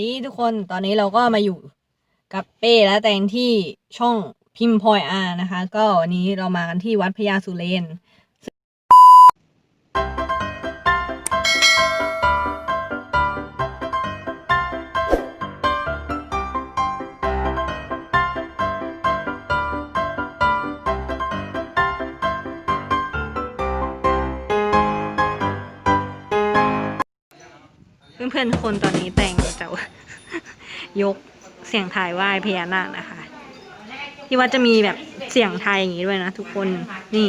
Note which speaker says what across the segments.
Speaker 1: ดีทุกคนตอนนี้เราก็มาอยู่กับเป้และแตงที่ช่องพิมพ์พลอยอานะคะ ก็วันนี้เรามากันที่วัดพญาสุเรนเพื่อนๆคนตอนนี้แต่ง จะยกเสียงทายไหว้พญานาคนะคะ ที่วัดจะมีแบบเสียงไทยอย่างนี้ด้วยนะทุกคนนี่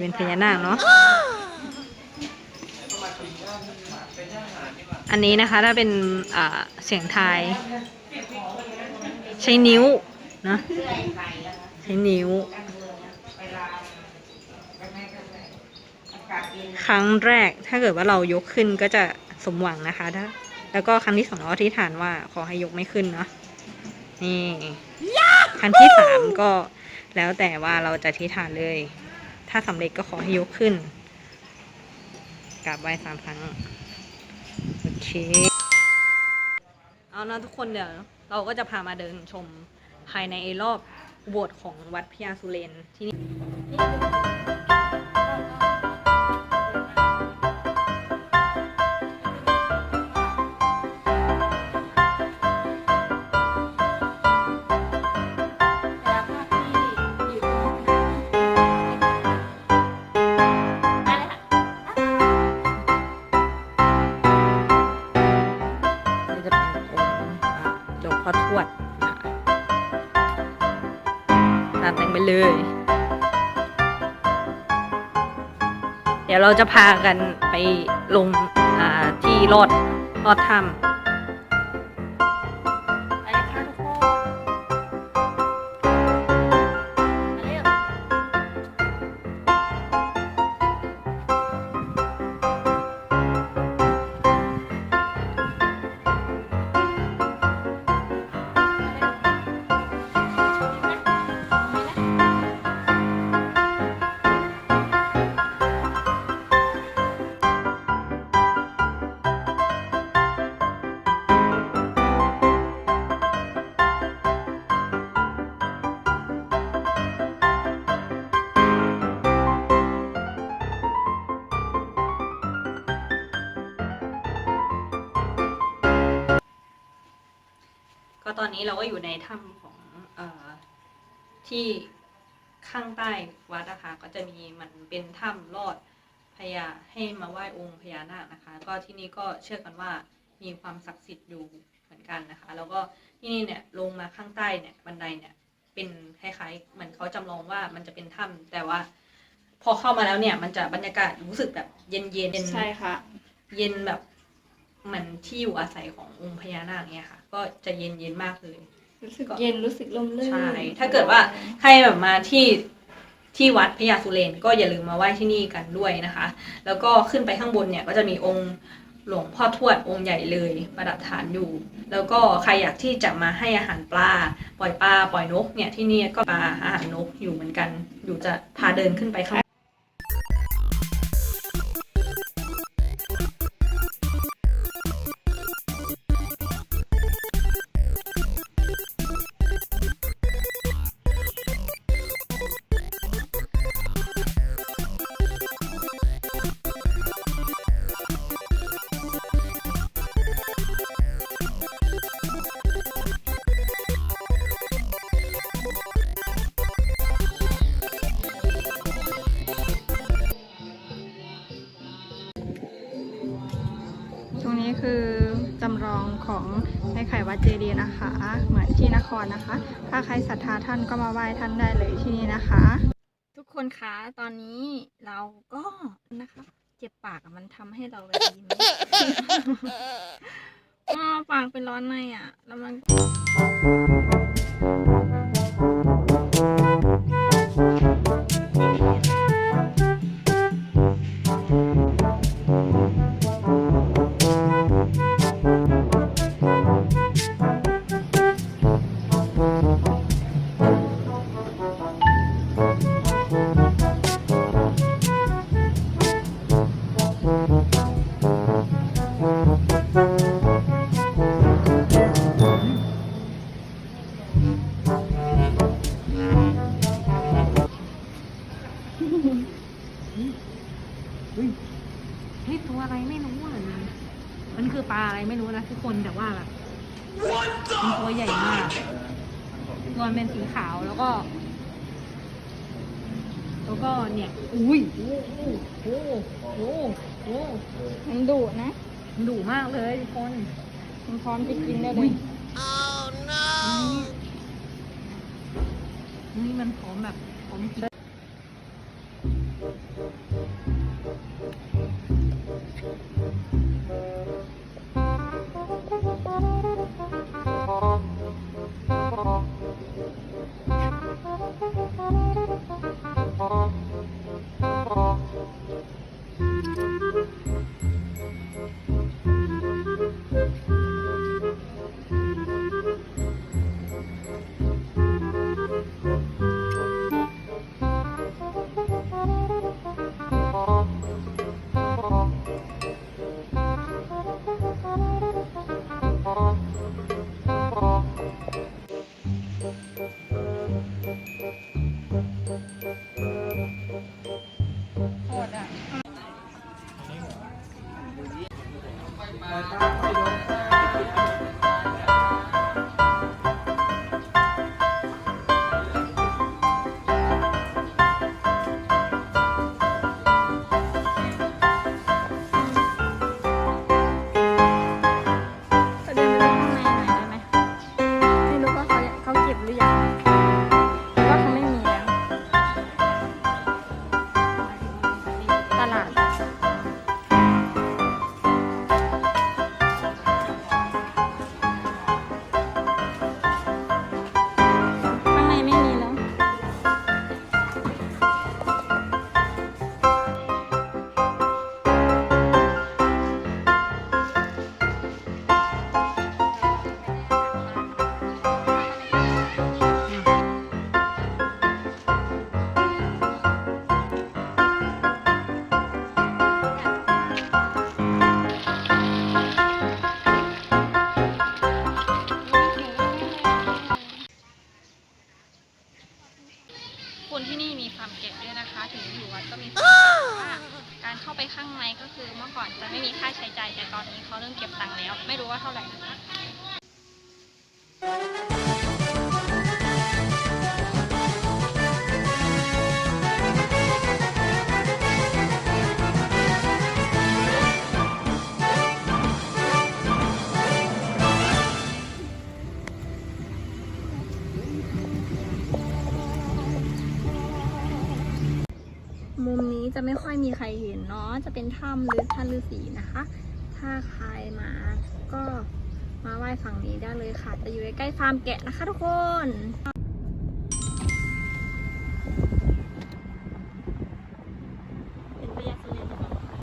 Speaker 1: เป็นพญานาคเนาะอันนี้นะคะถ้าเป็นเสียงไทย ใช้นิ้วนะใช้นิ้ว ครั้งแรกถ้าเกิดว่าเรายกขึ้นก็จะสมหวังนะคะถ้า แล้วก็ครั้งที่สองเราอธิษฐานว่าขอให้ยกไม่ขึ้นเนาะนี่ครั้งที่สามก็แล้วแต่ว่าเราจะอธิษฐานเลย ถ้าสำเร็จก็ขอให้ยกขึ้นกราบไหว้สามครั้งโอเคเอานะทุกคนเดี๋ยวเราก็จะพามาเดินชมภายในรอบโบสถ์ของวัดพญาสุเรนที่นี่นี่ามแต่งไปเลย เดี๋ยวเราจะพากันไปลงที่รอดรอดถ้ำ ตอนนี้เราก็อยู่ในถ้ำของเออที่ข้างใต้วัดนะคะ ก็จะมีมันเป็นถ้ำลอดพญาให้มาไหว้องค์พญานาคนะคะ ก็ที่นี่ก็เชื่อกันว่ามีความศักดิ์สิทธิ์อยู่เหมือนกันนะคะ แล้วก็ที่นี่เนี่ยลงมาข้างใต้เนี่ยบันไดเนี่ยเป็นคล้ายๆเหมือนเขาจำลองว่ามันจะเป็นถ้ำแต่ว่า พอเข้ามาแล้วเนี่ยมันจะบรรยากาศรู้สึกแบบเย็นๆเย็น
Speaker 2: ใช่ค่ะ
Speaker 1: เย็นแบบเหมือนที่อยู่อาศัยขององค์พญานาคเนี่ยค่ะ ก็จะเย็นเย็นๆมากเลย
Speaker 2: รู้สึกเย็นรู้สึกลมลื่น
Speaker 1: ใช่ ถ้าเกิดว่าใครแบบมาที่ที่วัดพญาสุเรนก็อย่าลืมมาไหว้ที่นี่กันด้วยนะคะ แล้วก็ขึ้นไปข้างบนเนี่ยก็จะมีองค์หลวงพ่อทวดองค์ใหญ่เลยประดับฐานอยู่ แล้วก็ใครอยากที่จะมาให้อาหารปลาปล่อยปลาปล่อยนกเนี่ยที่นี่ก็ปลาอาหารนกอยู่เหมือนกัน อยู่จะพาเดินขึ้นไปข้าง
Speaker 2: ตรงนี้คือจำลองของไอ้ไข่วัดเจดีย์นะคะ เหมือนที่นครนะคะ ถ้าใครศรัทธาท่านก็มาไหว้ท่านได้เลยที่นี่นะคะ ทุกคนคะตอนนี้เราก็นะคะ เจ็บปากอะมันทำให้เราแบบยิ้มอ้อปากเป็นร้อนในอะแล้วมัน
Speaker 1: มันตัวใหญ่มากนวลเป็นสีขาวแล้วก็ แล้วก็เนี่ย อุ้ยโอ้โหโอ้โหโอ้โหโอ้โห
Speaker 2: มันดุนะ
Speaker 1: มันดุมากเลยทุกคน
Speaker 2: มันพร้อมจะกินได้เล
Speaker 1: อุ้
Speaker 2: ย
Speaker 1: ยนี่มันพร้อมแบบพร้อมกิน
Speaker 2: โค ไปข้างในก็คือเมื่อก่อนจะไม่มีค่าใช้จ่ายแต่ตอนนี้เขาเริ่มเก็บตังค์แล้วไม่รู้ว่าเท่าไหร่นะคะ อยมีใครเห็นเนาะจะเป็นถ้ำหรือท่านฤาษีนะคะ ถ้าใครมาก็มาไหว้ฝั่งนี้ได้เลยค่ะ จะอยู่ใกล้ๆฟาร์มแกะนะคะทุกคน